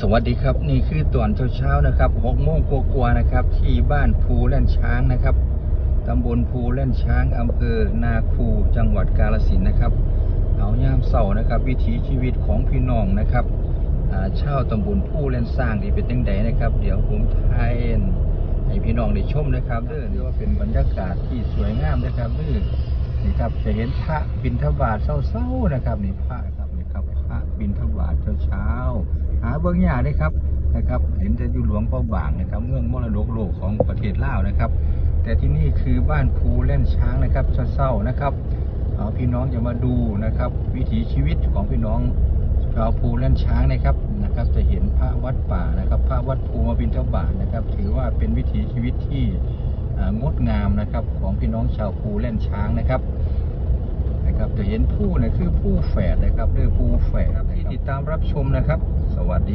สวัสดีครับนี่คือตอนเช้าๆนะครับหกโมงกว่าๆนะครับ ที่บ้านภูแล่นช้างนะครับตำบลภูแล่นช้างอำเภอนาคูจังหวัดกาฬสินนะครับเอาย่ามเสานะครับ วิถีชีวิตของพี่น้องนะครับอ่าชาวตำบลภูแล่นสร้างที่เป็นจังไดนะครับ เดี๋ยวผมทายให้พี่น้องได้ชมนะครับเด้อเรียกว่าเป็นบรรยากาศที่สวยงามนะครับเด้อนี่ครับจะเห็นพระบิณฑบาตเศร้าๆนะครับนี่พระครับนี่ครับพระบิณฑบาต บื้องยากได้ครับนะครับ เห็นแต่อยู่หลวงพ่อบางนะครับ เมืองมรดกโลกของประเทศลาวนะครับ แต่ที่นี่คือบ้านภูเล่นช้างนะครับเศร้าๆนะครับเอาพี่น้องจะมาดูนะครับ วิถีชีวิตของพี่น้องชาวภูเล่นช้างนะครับนะครับ จะเห็นพระวัดป่านะครับ พระวัดภูมาบินเทบาทนะครับ ถือว่าเป็นวิถีชีวิตที่งดงามนะครับของพี่น้องชาวภูเล่นช้างนะครับ จะเห็นผู้นะคือผู้แฝดนะครับเรื่องผู้แฝดที่ติดตามรับชมนะครับ สวัสดี